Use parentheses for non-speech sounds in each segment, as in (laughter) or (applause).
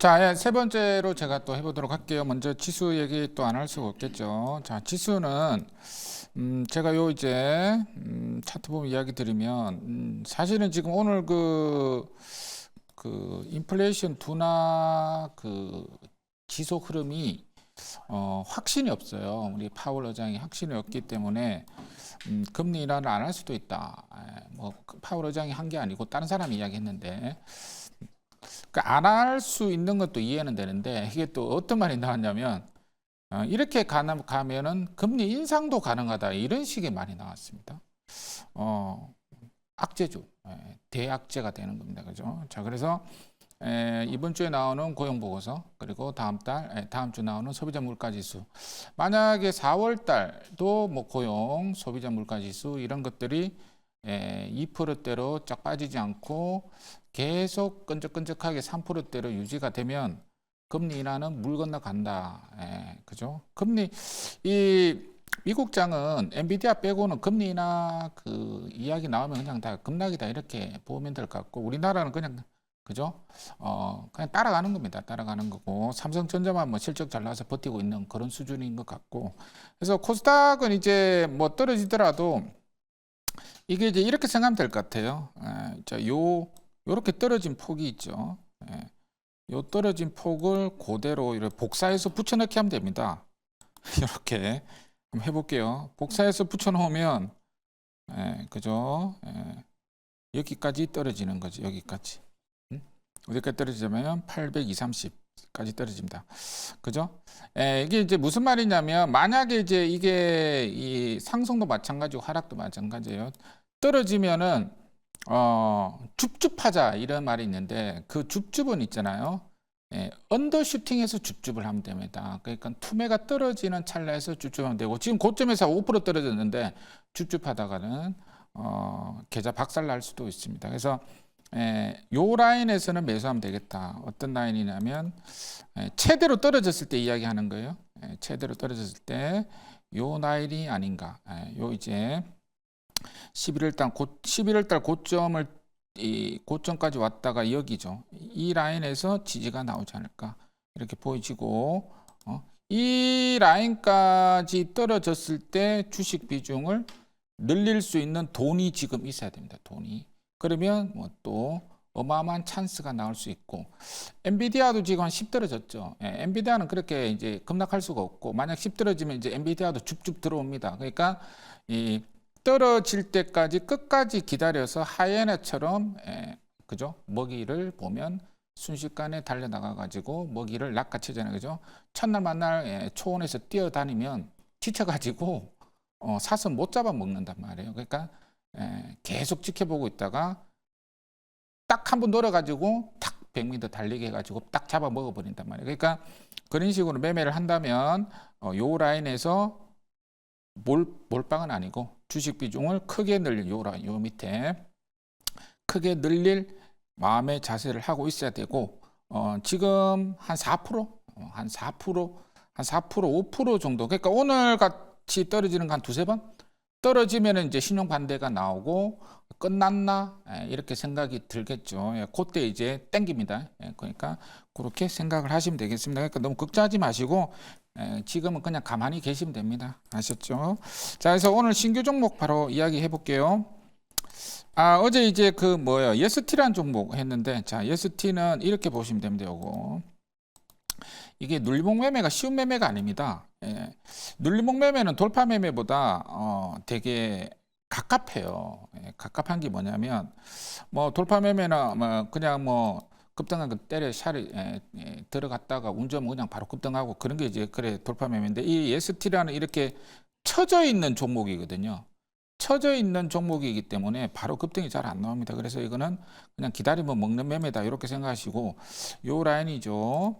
자, 예, 세 번째로 제가 또 해보도록 할게요. 먼저 지수 얘기 또 안 할 수가 없겠죠. 자, 지수는 음, 제가 요 이제 음, 차트 보면 이야기 드리면 음, 사실은 지금 오늘 그 그 인플레이션 둔화 그 지속 흐름이 어, 확신이 없어요. 우리 파월 의장이 확신이 없기 때문에 음, 금리 인하를 안 할 수도 있다. 예, 뭐 파월 의장이 한 게 아니고 다른 사람이 이야기했는데 안 할 수 있는 것도 이해는 되는데 이게 또 어떤 말이 나왔냐면 어, 이렇게 가면, 가면은 금리 인상도 가능하다 이런 식의 말이 나왔습니다. 어, 악재죠. 예, 대악재가 되는 겁니다. 그죠? 자, 그래서 에, 이번 주에 나오는 고용 보고서 그리고 다음 달 에, 다음 주 나오는 소비자 물가 지수 만약에 4월 달도 뭐 고용 소비자 물가 지수 이런 것들이 에, 2%대로 쫙 빠지지 않고 계속 끈적끈적하게 3%대로 유지가 되면 금리 인하는 물 건너 간다. 예, 그죠? 금리 이 미국장은 엔비디아 빼고는 금리 인하 그 이야기 나오면 그냥 다 급락이다 이렇게 보면 될 것 같고 우리나라는 그냥 그죠? 어, 그냥 따라가는 겁니다. 따라가는 거고 삼성전자만 뭐 실적 잘 나와서 버티고 있는 그런 수준인 것 같고 그래서 코스닥은 이제 뭐 떨어지더라도 이게 이제 이렇게 생각하면 될 것 같아요. 에, 자, 요 요렇게 떨어진 폭이 있죠. 예. 요 떨어진 폭을 그대로 이렇게 복사해서 붙여넣기 하면 됩니다. (laughs) 이렇게 한번 해볼게요. 복사해서 붙여놓으면 예, 그죠? 예. 여기까지 떨어지는 거죠. 여기까지. 음? 어디까지 떨어지냐면 820, 30까지 떨어집니다. 그죠? 예, 이게 이제 무슨 말이냐면 만약에 이제 이게 이 상승도 마찬가지고 하락도 마찬가지예요. 떨어지면은 어, 줍줍하자 이런 말이 있는데 그 줍줍은 있잖아요. 예, 언더슈팅해서 줍줍을 하면 됩니다. 그러니까 투매가 떨어지는 찰나에서 줍줍하면 되고 지금 고점에서 5% 떨어졌는데 줍줍하다가는 어, 계좌 박살 날 수도 있습니다. 그래서 예, 요 라인에서는 매수하면 되겠다. 어떤 라인이냐면 예, 최대로 떨어졌을 때 이야기하는 거예요. 예, 최대로 떨어졌을 때 요 라인이 아닌가. 예, 요 이제 11월 달 고, 11월 달 고점을 이 고점까지 왔다가 여기죠. 이 라인에서 지지가 나오지 않을까 이렇게 보이지고 어, 이 라인까지 떨어졌을 때 주식 비중을 늘릴 수 있는 돈이 지금 있어야 됩니다. 돈이 그러면 뭐 또 어마어마한 찬스가 나올 수 있고 엔비디아도 지금 한 10 떨어졌죠. 예, 엔비디아는 그렇게 이제 급락할 수가 없고 만약 10 떨어지면 이제 엔비디아도 줍줍 들어옵니다. 그러니까 이 떨어질 때까지 끝까지 기다려서 하이에나처럼 에, 그죠? 먹이를 보면 순식간에 달려 나가 가지고 먹이를 낚아채잖아요. 그죠? 첫날 만날 에, 초원에서 뛰어다니면 지쳐 가지고 어, 사서 못 잡아 먹는단 말이에요. 그러니까 에, 계속 지켜보고 있다가 딱 한번 놀아 가지고 탁 100m 달리게 해 가지고 딱 잡아 먹어 버린단 말이에요. 그러니까 그런 식으로 매매를 한다면 어, 요 라인에서 몰, 몰빵은 아니고 주식 비중을 크게 늘릴 요, 라- 요 밑에 크게 늘릴 마음의 자세를 하고 있어야 되고 어, 지금 한 4%, 어, 한 4%, 한 4%, 5% 정도. 그러니까 오늘 같이 떨어지는 거한 두세 번 떨어지면 이제 신용 반대가 나오고 끝났나 예, 이렇게 생각이 들겠죠. 예, 그때 이제 땡깁니다. 예, 그러니까 그렇게 생각을 하시면 되겠습니다. 그러니까 너무 걱정하지 마시고 예, 지금은 그냥 가만히 계시면 됩니다. 아셨죠? 자, 그래서 오늘 신규 종목 바로 이야기해 볼게요. 아, 어제 이제 그 뭐예요? 예스티란 종목 했는데 자, 예스티는 이렇게 보시면 됩니다. 요거. 이게 눌리목 매매가 쉬운 매매가 아닙니다. 예. 눌리목 매매는 돌파 매매보다 어, 되게 갑갑해요. 예, 갑갑한 게 뭐냐면 뭐 돌파 매매나 뭐 그냥 뭐 급등한 거 때려 샤리 예, 예, 들어갔다가 운전 그냥 바로 급등하고 그런 게 이제 그래 돌파 매매인데 이 ST라는 이렇게 쳐져 있는 종목이거든요. 쳐져 있는 종목이기 때문에 바로 급등이 잘 안 나옵니다. 그래서 이거는 그냥 기다리면 먹는 매매다 이렇게 생각하시고 요 라인이죠.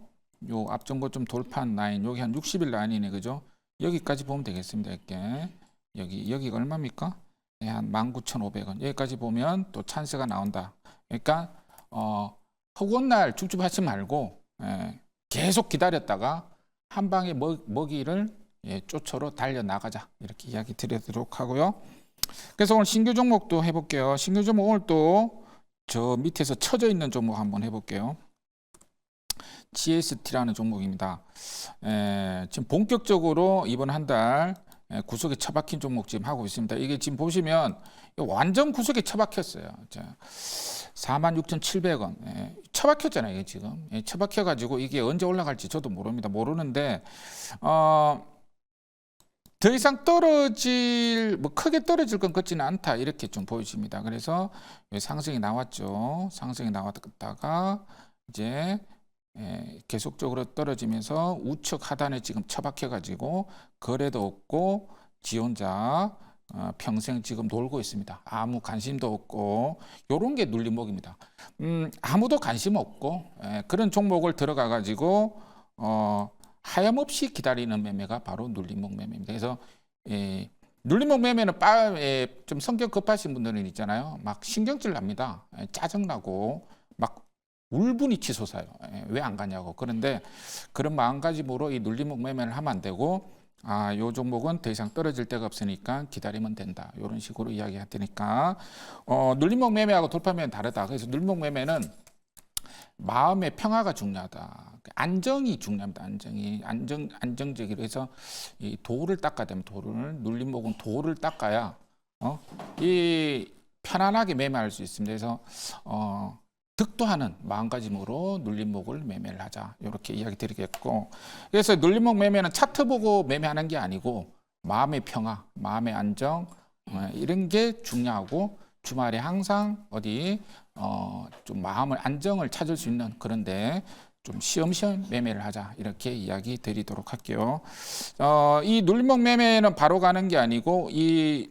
요 앞전 고 좀 돌파한 라인 여기 한 60일 라인이네 그죠? 여기까지 보면 되겠습니다. 이렇게 여기 여기가 얼마입니까? 네, 한 19,500원 여기까지 보면 또 찬스가 나온다. 그러니까 어 허구한 날 줍줍하지 말고 예, 계속 기다렸다가 한 방에 먹, 먹이를 예, 쫓으러 달려 나가자 이렇게 이야기 드리도록 하고요. 그래서 오늘 신규 종목도 해볼게요. 신규 종목 오늘 또 저 밑에서 쳐져 있는 종목 한번 해볼게요. GST라는 종목입니다. 에, 지금 본격적으로 이번 한 달 구석에 처박힌 종목 지금 하고 있습니다. 이게 지금 보시면 완전 구석에 처박혔어요. 자, 46,700원. 예, 처박혔잖아요, 이게 지금. 예, 처박혀가지고 이게 언제 올라갈지 저도 모릅니다. 모르는데, 어, 더 이상 떨어질, 뭐 크게 떨어질 것 같지는 않다. 이렇게 좀 보여집니다. 그래서 상승이 나왔죠. 상승이 나왔다가 이제 예, 계속적으로 떨어지면서 우측 하단에 지금 처박혀가지고 거래도 없고 지 혼자 어, 평생 지금 놀고 있습니다. 아무 관심도 없고 요런 게 눌림목입니다. 음, 아무도 관심 없고 예, 그런 종목을 들어가 가지고 어, 하염없이 기다리는 매매가 바로 눌림목 매매입니다. 그래서 예, 눌림목 매매는 빠, 예, 좀 성격 급하신 분들은 있잖아요. 막 신경질 납니다. 예, 짜증 나고 막 울분이 치솟아요. 예, 왜안 가냐고. 그런데 그런 마음가짐으로 이 눌림목 매매를 하면 안 되고 아, 요 종목은 더 이상 떨어질 데가 없으니까 기다리면 된다. 이런 식으로 이야기할 테니까 어, 눌림목 매매하고 돌파 매매는 다르다. 그래서 눌림목 매매는 마음의 평화가 중요하다. 안정이 중요합니다. 안정이 안정 안정적이로 해서 이 도를 닦아야 되면 도를 눌림목은 도를 닦아야 어, 이 편안하게 매매할 수 있습니다. 그래서 어, 득도하는 마음가짐으로 눌림목을 매매를 하자. 이렇게 이야기 드리겠고. 그래서 눌림목 매매는 차트 보고 매매하는 게 아니고 마음의 평화, 마음의 안정 어, 이런 게 중요하고 주말에 항상 어디 어, 좀 마음을 안정을 찾을 수 있는 그런데 좀 시험시험 매매를 하자. 이렇게 이야기 드리도록 할게요. 어, 이 눌림목 매매는 바로 가는 게 아니고 이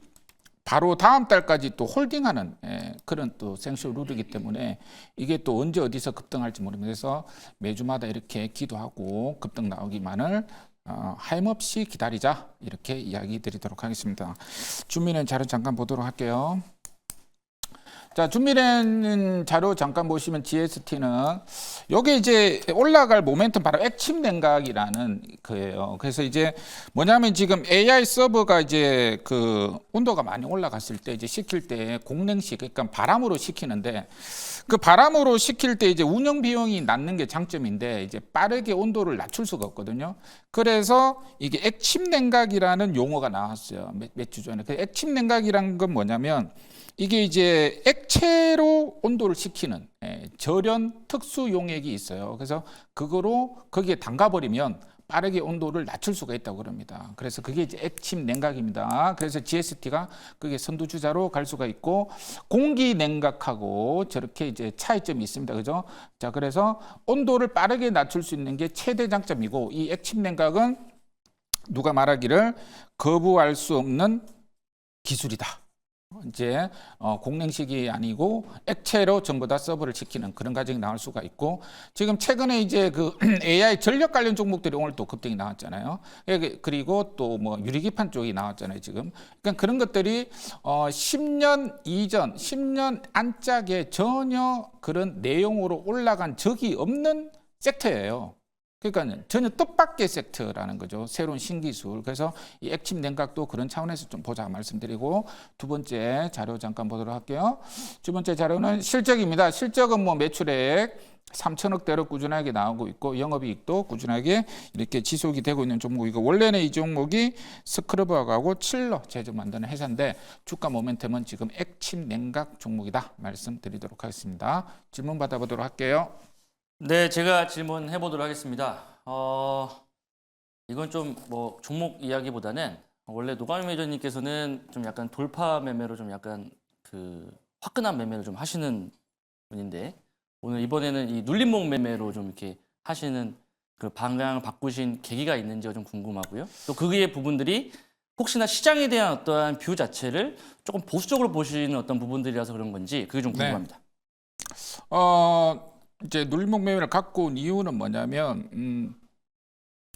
바로 다음 달까지 또 홀딩하는 예, 그런 또 생쇼 룰이기 때문에 이게 또 언제 어디서 급등할지. 그래서 매주마다 이렇게 기도하고 급등 나오기만을 어, 하염없이 기다리자 이렇게 이야기 드리도록 하겠습니다. 준비는 자료 잠깐 보도록 할게요. 자, 준비된 자료 잠깐 보시면 GST는 여기 이제 올라갈 모멘텀 바로 액침 냉각이라는 거예요. 그래서 이제 뭐냐면 지금 AI 서버가 이제 그 온도가 많이 올라갔을 때 이제 식힐 때 공냉식 그러니까 바람으로 식히는데 그 바람으로 식힐 때 이제 운영 비용이 낮는 게 장점인데 이제 빠르게 온도를 낮출 수가 없거든요. 그래서 이게 액침 냉각이라는 용어가 나왔어요. 몇 주 전에. 그 액침 냉각이라는 건 뭐냐면 이게 이제 액체로 온도를 식히는 예, 절연 특수 용액이 있어요. 그래서 그거로 거기에 담가버리면 빠르게 온도를 낮출 수가 있다고 그럽니다. 그래서 그게 이제 액침 냉각입니다. 그래서 GST가 그게 선두주자로 갈 수가 있고 공기 냉각하고 저렇게 이제 차이점이 있습니다. 그죠? 자, 그래서 온도를 빠르게 낮출 수 있는 게 최대 장점이고 이 액침 냉각은 누가 말하기를 거부할 수 없는 기술이다. 이제 어, 공냉식이 아니고 액체로 전부 다 서버를 시키는 그런 과정이 나올 수가 있고 지금 최근에 이제 그 (clears throat) AI 전력 관련 종목들이 오늘 또 급등이 나왔잖아요. 예, 그리고 또 뭐 유리기판 쪽이 나왔잖아요. 지금 그러니까 그런 것들이 어, 10년 이전, 10년 안짝에 전혀 그런 내용으로 올라간 적이 없는 섹터예요. 그러니까 전혀 뜻밖의 섹터라는 거죠. 새로운 신기술. 그래서 이 액침 냉각도 그런 차원에서 좀 보자 말씀드리고 두 번째 자료 잠깐 보도록 할게요. 두 번째 자료는 실적입니다. 실적은 뭐 매출액 3천억대로 꾸준하게 나오고 있고 영업이익도 꾸준하게 이렇게 지속이 되고 있는 종목이고 원래는 이 종목이 스크러버하고 칠러 제조 만드는 회사인데 주가 모멘텀은 지금 액침 냉각 종목이다 말씀드리도록 하겠습니다. 질문 받아보도록 할게요. 네, 제가 질문해 보도록 하겠습니다. 어, 이건 좀 뭐 종목 이야기보다는 원래 노가미 매저님께서는 좀 약간 돌파 매매로 좀 약간 그 화끈한 매매를 좀 하시는 분인데 오늘 이번에는 이 눌림목 매매로 좀 이렇게 하시는 그 방향을 바꾸신 계기가 있는지가 좀 궁금하고요. 또 그의 부분들이 혹시나 시장에 대한 어떠한 뷰 자체를 조금 보수적으로 보시는 어떤 부분들이라서 그런 건지 그게 좀 네. 궁금합니다. 어 이제 눌림목 매매를 갖고 온 이유는 뭐냐면 음,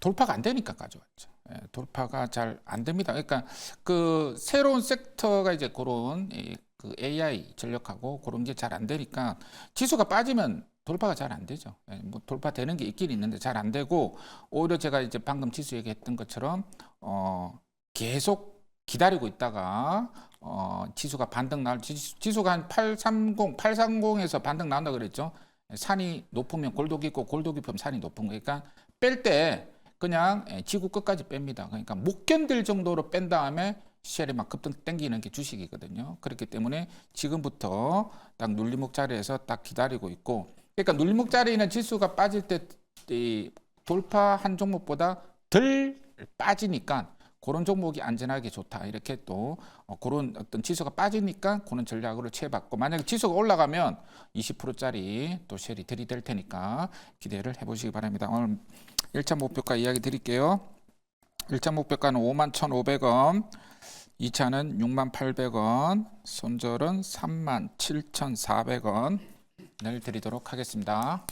돌파가 안 되니까 가져왔죠. 예, 돌파가 잘 안 됩니다. 그러니까 그 새로운 섹터가 이제 그런 이, 그 AI 전력하고 그런 게 잘 안 되니까 지수가 빠지면 돌파가 잘 안 되죠. 예, 뭐 돌파되는 게 있긴 있는데 잘 안 되고 오히려 제가 이제 방금 지수 얘기했던 것처럼 어 계속 기다리고 있다가 어 지수가 반등 나올 지수, 지수가 한 830, 830에서 반등 나온다 그랬죠. 산이 높으면 골도 깊고 골도 깊으면 산이 높은 거니까 뺄 때 그냥 예, 지구 끝까지 뺍니다. 그러니까 못 견딜 정도로 뺀 다음에 쉘이 막 급등 땡기는 게 주식이거든요. 그렇기 때문에 지금부터 딱 눌림목 자리에서 딱 기다리고 있고 그러니까 눌림목 자리는 지수가 빠질 때이 돌파 한 종목보다 덜 빠지니까 그런 종목이 안전하게 좋다 이렇게 또 어, 그런 어떤 지수가 빠지니까 그런 전략으로 취해봤고 만약에 지수가 올라가면 20%짜리 또 쉘이 들이댈 테니까 기대를 해보시기 바랍니다. 오늘 1차 목표가 이야기 드릴게요. 1차 목표가는 5만 1,500원, 2차는 6만 800원, 손절은 3만 7,400원 을 드리도록 하겠습니다.